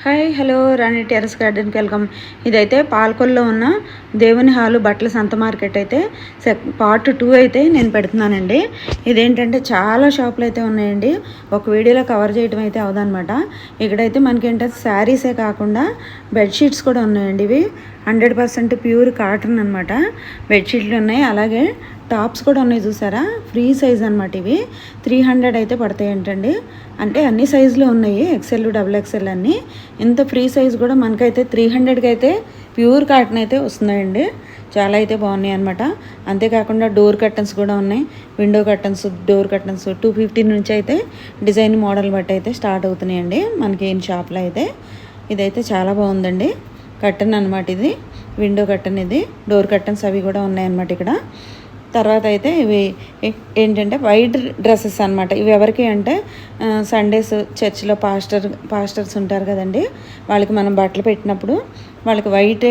Hi hello Rani terrace గార్డెన్కి welcome. ఇదైతే పాల్కొల్లో ఉన్న దేవుని హాలు బట్టల సంత మార్కెట్ అయితే పార్ట్ టూ అయితే నేను పెడుతున్నానండి. ఇదేంటంటే చాలా షాపులు అయితే ఉన్నాయండి. ఒక వీడియోలో కవర్ చేయడం అయితే అవదనమాట ఇక్కడైతే మనకి ఏంటంటే శారీసే కాకుండా బెడ్షీట్స్ కూడా ఉన్నాయండి ఇవి. హండ్రెడ్ పర్సెంట్ ప్యూర్ కాటన్ అనమాట బెడ్షీట్లు ఉన్నాయి అలాగే టాప్స్ కూడా ఉన్నాయి చూసారా? ఫ్రీ సైజ్ అనమాట ఇవి. త్రీ హండ్రెడ్ అయితే పడతాయి ఏంటండి అంటే అన్ని సైజులో ఉన్నాయి ఎక్సెల్ డబుల్ ఎక్సెల్ అన్నీ. ఇంత ఫ్రీ సైజ్ కూడా మనకైతే త్రీ హండ్రెడ్కి అయితే ప్యూర్ కాటన్ అయితే వస్తున్నాయండి. చాలా అయితే బాగున్నాయి అనమాట అంతేకాకుండా డోర్ కర్టన్స్ కూడా ఉన్నాయి. Window curtains door curtains two fifty నుంచి అయితే డిజైన్ మోడల్ బట్టి అయితే స్టార్ట్ అవుతున్నాయండి మనకి ఏం షాప్లో అయితే. ఇదైతే చాలా బాగుందండి. కర్టన్ అనమాట ఇది. విండో కర్టన్ ఇది. డోర్ కర్టన్స్ అవి కూడా ఉన్నాయన్నమాట ఇక్కడ. తర్వాత అయితే ఇవి ఏ- ఏంటంటే వైట్ డ్రెస్సెస్ అనమాట ఇవి ఎవరికి అంటే సండేస్ చర్చిలో పాస్టర్ పాస్టర్స్ ఉంటారు కదండి. వాళ్ళకి మనం బట్టలు పెట్టినప్పుడు వాళ్ళకి వైట్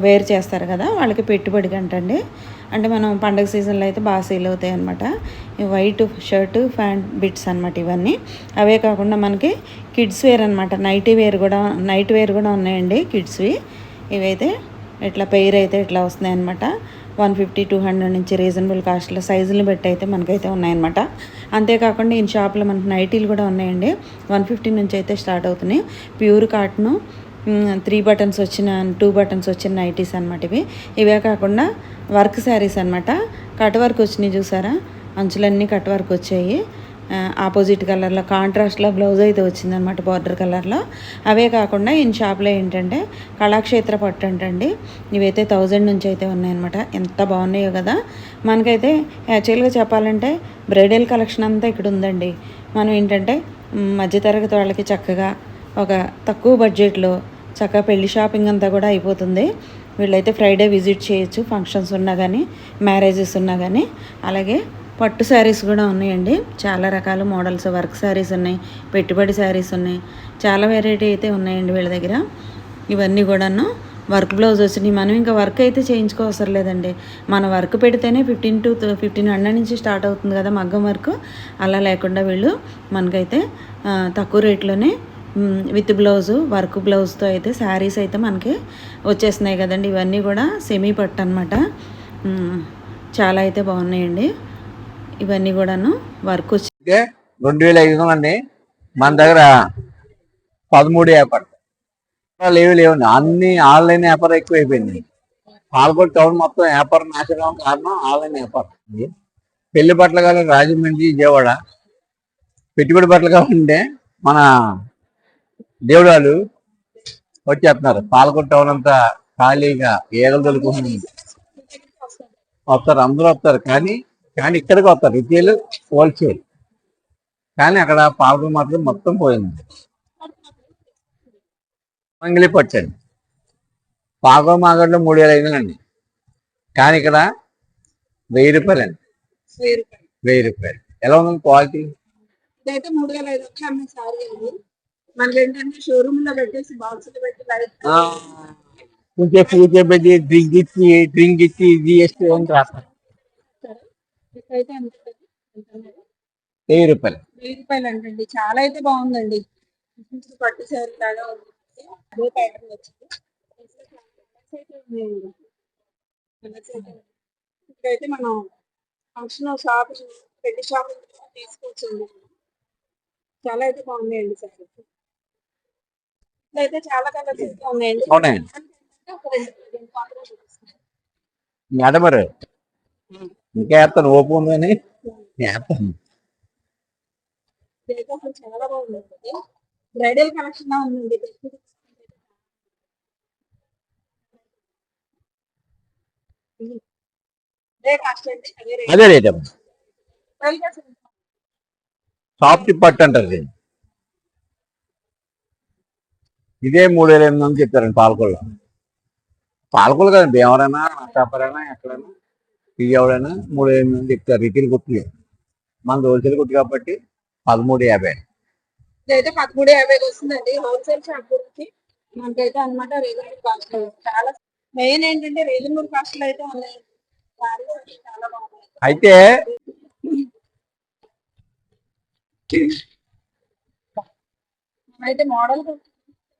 వేర్ చేస్తారు కదా వాళ్ళకి పెట్టుబడి అంటండి అంటే మనం పండగ సీజన్లో అయితే బాగా సేల్ అవుతాయి అనమాట వైట్ షర్ట్ ప్యాంట్ బిట్స్ అనమాట ఇవన్నీ. అవే కాకుండా మనకి కిడ్స్ వేర్ అనమాట నైటీ వేర్ కూడా నైట్ వేర్ కూడా ఉన్నాయండి కిడ్స్వి. ఇవైతే ఇట్లా పెయిర్ అయితే ఇట్లా వస్తున్నాయి అనమాట వన్ ఫిఫ్టీ టూ హండ్రెడ్ నుంచి రీజనబుల్ కాస్ట్లో సైజులు బట్టి అయితే మనకైతే ఉన్నాయన్నమాట. అంతేకాకుండా ఈ షాప్లో మనకి నైటీలు కూడా ఉన్నాయండి. వన్ ఫిఫ్టీ నుంచి అయితే స్టార్ట్ అవుతున్నాయి. ప్యూర్ కాటను త్రీ బటన్స్ వచ్చిన టూ బటన్స్ వచ్చిన నైటీస్ అనమాట ఇవి. ఇవే కాకుండా వర్క్ శారీస్ అనమాట కట్ వర్క్ వచ్చినాయి చూసారా? అంచులన్నీ కట్ వర్క్ వచ్చాయి. ఆపోజిట్ కలర్లో కాంట్రాస్ట్లో బ్లౌజ్ అయితే వచ్చిందనమాట బార్డర్ కలర్లో. అవే కాకుండా ఈయన షాప్లో ఏంటంటే కళాక్షేత్ర పట్టు అంటండి. ఇవైతే థౌజండ్ నుంచి అయితే ఉన్నాయన్నమాట. ఎంత బాగున్నాయో కదా. మనకైతే యాక్చువల్గా చెప్పాలంటే బ్రైడల్ కలెక్షన్ అంతా ఇక్కడ ఉందండి. మనం ఏంటంటే మధ్యతరగతి వాళ్ళకి చక్కగా ఒక తక్కువ బడ్జెట్లో చక్కగా పెళ్ళి షాపింగ్ అంతా కూడా అయిపోతుంది. వీళ్ళైతే ఫ్రైడే విజిట్ చేయొచ్చు ఫంక్షన్స్ ఉన్నా కానీ మ్యారేజెస్ ఉన్నా కానీ అలాగే పట్టు శారీస్ కూడా ఉన్నాయండి. చాలా రకాల మోడల్స్ వర్క్ శారీస్ ఉన్నాయి పెట్టుబడి శారీస్ ఉన్నాయి. చాలా వెరైటీ అయితే ఉన్నాయండి వీళ్ళ దగ్గర. ఇవన్నీ కూడాను వర్క్ బ్లౌజ్ వచ్చినాయి మనం ఇంకా వర్క్ అయితే చేయించుకోవసరం లేదండి. మన వర్క్ పెడితేనే ఫిఫ్టీన్ టు ఫిఫ్టీన్ హండ్రెడ్ నుంచి స్టార్ట్ అవుతుంది కదా మగ్గం వర్క్. అలా లేకుండా వీళ్ళు మనకైతే తక్కువ రేట్లోనే విత్ బ్లౌజు వర్క్ బ్లౌజ్తో అయితే శారీస్ అయితే మనకి వచ్చేస్తున్నాయి కదండి. ఇవన్నీ కూడా సెమీ పట్టు అనమాట చాలా అయితే బాగున్నాయండి. ఇవన్నీ కూడాను వర్క్ వచ్చి రెండు వేల ఐదు వందలండి అండి మన దగ్గర పదమూడు వ్యాపారం లేవు లేవు అన్ని ఆన్లైన్ వ్యాపారం ఎక్కువ అయిపోయింది పాల్గొండ టౌన్ మొత్తం వ్యాపారం నాశనం కారణం ఆన్లైన్ వ్యాపారం పెళ్ళి బట్టలు కావాలి రాజమండ్రి విజయవాడ. పెట్టుబడి బట్టలు కావాలంటే మన దేవుడాలు వచ్చేస్తున్నారు. పాల్గొండ టౌన్ అంతా ఖాళీగా ఏగలు దొరుకుతుంది వస్తారు అందరూ వస్తారు. కానీ కానీ ఇక్కడికి వస్తారు రిటైల్ హోల్సేల్ కానీ అక్కడ పాల్గొన మాత్రం మొత్తం పోయింది. మంగిలి పట్టండి పాల్గొన మాగడిలో మూడు వేల ఐదు అండి కానీ ఇక్కడ వెయ్యి రూపాయలు అండి. వెయ్యి రూపాయలు. ఎలా ఉంది క్వాలిటీ ఇదైతే మూడు వేల ఐదు వందలు అమ్మే సారీ అండి. మనకి ఏంటంటే షోరూమ్లో పెట్టేసి బాక్స్లో పెట్టి లైట్ కొంచెం పూజ పెట్టి డ్రింక్ ఇచ్చి డ్రింక్ ఇచ్చి జిఎస్టీ అని రాస్తారు అయితే? వెయ్యి రూపాయలు. వెయ్యి రూపాయలు అంటండి. చాలా అయితే బాగుందండి. పట్టు సారీ లాగా ఉంది అదే ప్యాటర్న్ వచ్చింది. ఇక్కడైతే మనం ఫంక్షన్ షాప్ పెళ్ళి షాప్ తీసుకోవచ్చండి. చాలా అయితే బాగున్నాయండి సారీ ఇట్లయితే చాలా కలర్స్ అయితే ఉన్నాయండి. అవునండి. ఒక రెండు రెండు పాటలు చూపిస్తున్నాను. మేడమరు ఇంకా వేస్తాను ఓపు ఉందని వేస్తాను చాలా బాగుంది బ్రైడల్ కలెక్షన్ అదే రేట్ సాఫ్ట్ పట్టు అంటారు ఇదే మూడు వేల ఎనిమిది వందలు చెప్తారండి పాలకొల్లో. పాలకొల్లు కదండి ఎవరైనా నట్టాపరైనా ఎక్కడైనా? ఇది ఎవరైనా మూడు ఎనిమిది వందలు చెప్తారు రిటైల్ కొట్టులు మన హోల్సేల్ కొట్టు కాబట్టి పదమూడు యాభై. ఇదైతే పదమూడు యాభైకి వస్తుందండి. హోల్సేల్ షాప్ గురించి మనకైతే అన్నమాట రీజనబుల్ కాస్ట్. చాలా మెయిన్ ఏంటంటే రీజనబుల్ కాస్ట్లో అయితే ఉన్నాయి అయితే అయితే అయితే మోడల్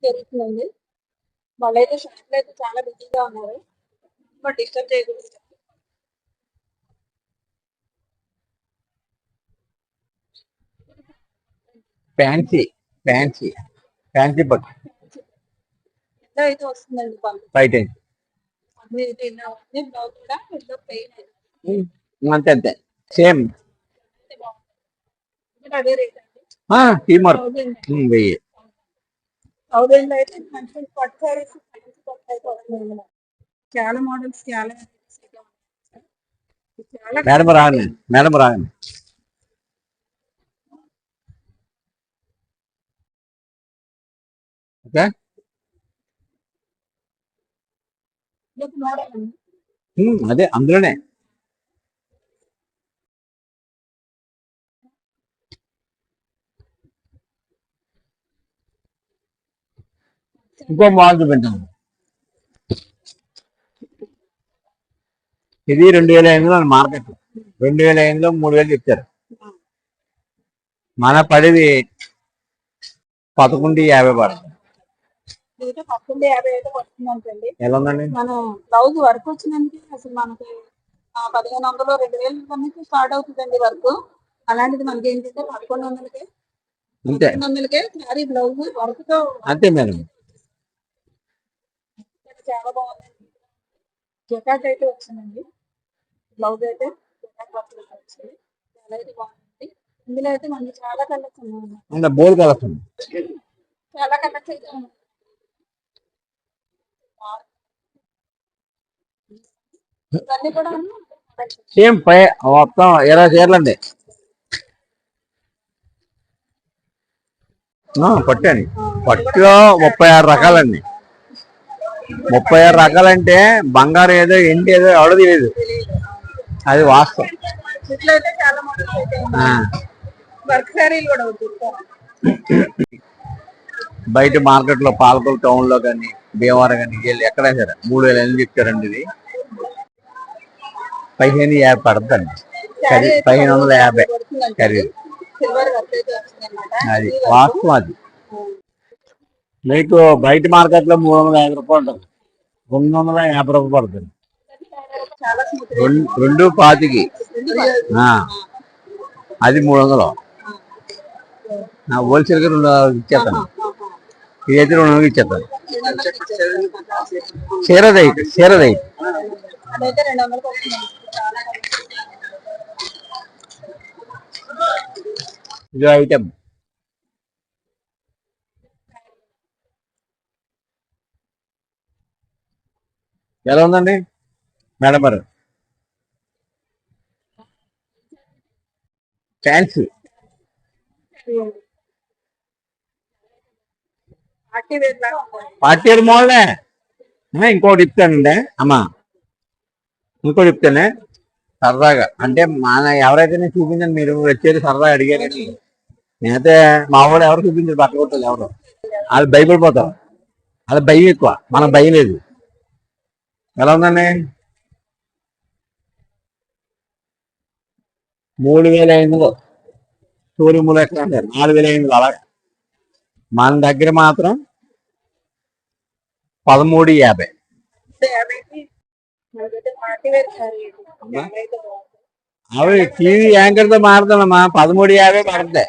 జరుగుతుందండి వాళ్ళైతే షాప్లో అయితే చాలా బిజీగా ఉన్నారు. డిస్టర్బ్ చేయకూడదు. ఫ్యాన్సీ ఫ్యాన్సీ ఫ్యాన్సీ బట్ బయట అంతే అంతే. సేమ్ టీమర్ థౌసండ్ వెయ్యి. చాలా మోడల్స్. చాలా మేడం రాగండి మేడం రాగండి ఓకే? అదే అందులోనే. ఇంకో మోడల్ చూపించాను ఇది రెండు వేల ఎనిమిదిలో మార్కెట్. రెండు వేల ఎనిమిదిలో మూడు వేలు చెప్తారు మన పడిది పదకొండు యాభై పడుతుంది ఇదైతే పదకొండు యాభై అయితే వస్తుందంటండి ఎలా ఉందండి? మన బ్లౌజ్ వర్క్ వచ్చినందుకు అసలు మనకి పదిహేను వందలు రెండు వేల నుంచి స్టార్ట్ అవుతుందండి వర్క్. అలాంటిది మనకి ఏంటంటే పదకొండు వందలకే పదకొండు వందలకే శారీ బ్లౌజ్ వర్క్తో అంతే మేడం. చాలా బాగుందండి. జకాట్ అయితే వచ్చిందండి. బ్లౌజ్ అయితే జకాట్ వర్క్ అయితే వచ్చింది. చాలా అయితే బాగుంది. ఇందులో అయితే మనకి చాలా కలర్స్ ఉన్నాయి. అంత బోల్ కలర్స్ ఉంది చాలా కలర్స్ అయితే ఉన్నాయి. సేమ్ పై మొత్తం ఇరవై చీరలు అండి. పట్టండి పట్టులో ముప్పై ఆరు రకాలండి. ముప్పై ఆరు రకాలంటే బంగారం ఏదో ఎండి ఏదో ఎవడో తెలియదు అది వాస్తవం. బయట మార్కెట్లో పాలకొల టౌన్లో కానీ భీమవరం కానీ వీళ్ళు ఎక్కడైనా సరే మూడు వేల ఎనిమిది చెప్తారండి ఇది. పదిహేను యాభై పడుతుందండి అయితే పదిహేను వందల యాభై. ఖరీదు అది వాస్తవం అది. మీకు బయట మార్కెట్లో మూడు వందల యాభై రూపాయలు ఉంటుంది. రెండు వందల యాభై రూపాయలు పడుతుంది. రెండు రెండు పాతికి. ఆ, అది మూడు వందలు. హోల్సేల్గా రెండు ఇచ్చేస్తాను. ఇదైతే రెండు వందలకి ఇచ్చేస్తాను చీరదైతే చీరదైతే అదైతే రెండు వందలకు వస్తుందండి చాలా ఇది ఐటమ్ ఎలా ఉందండి మేడం గారు ఫ్యాన్సీ పార్టీ వేర్ లాగా ఉంటుంది. పార్టీ ఏడు మోడలే ఆ, ఇంకోటి చెప్తానండి అమ్మా ఇంకోటి చెప్తానే సరదాగా అంటే మన ఎవరైతే నేను చూపించండి మీరు వచ్చేది సరదాగా అడిగారని నేనైతే మా వాడు ఎవరు చూపించారు బట్టలు కొట్టాలి ఎవరు వాళ్ళు భయపడిపోతారు అది భయం ఎక్కువ మనకు భయం లేదు ఎలా ఉందండి మూడు వేల ఐదు వందలు సూర్యములు ఎక్కడ అంటారు నాలుగు వేల ఐదు వందలు అలాగే మన దగ్గర మాత్రం పదమూడు యాభై. అవి టీవీ యాంకర్తో మారుతానమ్మా పదమూడు యాభై పడుతుంది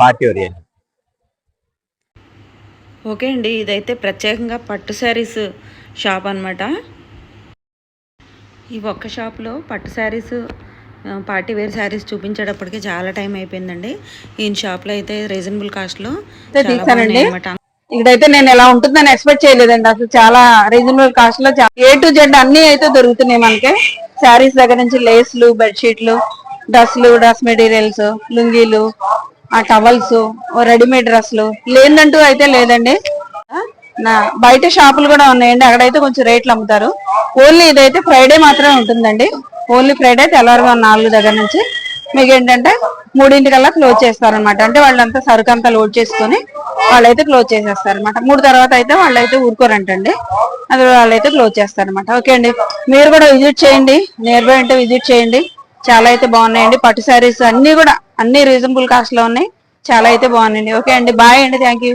పార్టీ వేర్ ఓకే అండి ఇదైతే ప్రత్యేకంగా పట్టు శారీస్ షాప్ అన్నమాట. ఈ ఒక్క షాప్లో పట్టు శారీస్ పార్టీ వేర్ శారీస్ చూపించేటప్పటికి చాలా టైం అయిపోయిందండి. ఈ షాప్లో అయితే రీజనబుల్ కాస్ట్లో అయితే అన్నమాట. ఇక్కడైతే నేను ఎలా ఉంటుందని ఎక్స్పెక్ట్ చేయలేదండి. అసలు చాలా రీజనబుల్ కాస్ట్లో ఏ టు జెడ్ అన్ని అయితే దొరుకుతున్నాయి మనకి. శారీస్ దగ్గర నుంచి లేస్లు బెడ్షీట్లు డ్రెస్లు డ్రెస్ మెటీరియల్స్ లుంగీలు ఆ టవల్స్ రెడీమేడ్ డ్రెస్లు. లేదంటూ అయితే లేదండి. నా బయట షాపులు కూడా ఉన్నాయండి. అక్కడైతే కొంచెం రేట్లు అమ్ముతారు. ఓన్లీ ఇదైతే ఫ్రైడే మాత్రమే ఉంటుందండి. ఓన్లీ ఫ్రైడే తెల్లవారు నాలుగు దగ్గర నుంచి. మీకు ఏంటంటే మూడింటికల్లా క్లోజ్ చేస్తారనమాట అంటే వాళ్ళంతా సరుకు అంతా లోడ్ చేసుకొని వాళ్ళైతే క్లోజ్ చేసేస్తారనమాట మూడు తర్వాత అయితే వాళ్ళైతే ఊరుకోరంటండి. అది వాళ్ళైతే క్లోజ్ చేస్తారనమాట ఓకే అండి. మీరు కూడా విజిట్ చేయండి. నియర్ బై అంటే విజిట్ చేయండి. చాలా అయితే బాగున్నాయండి. పట్టు శారీస్ అన్ని కూడా అన్ని రీజనబుల్ కాస్ట్లో ఉన్నాయి. చాలా అయితే బాగున్నాయండి. ఓకే అండి. బాయ్ అండి. Thank you.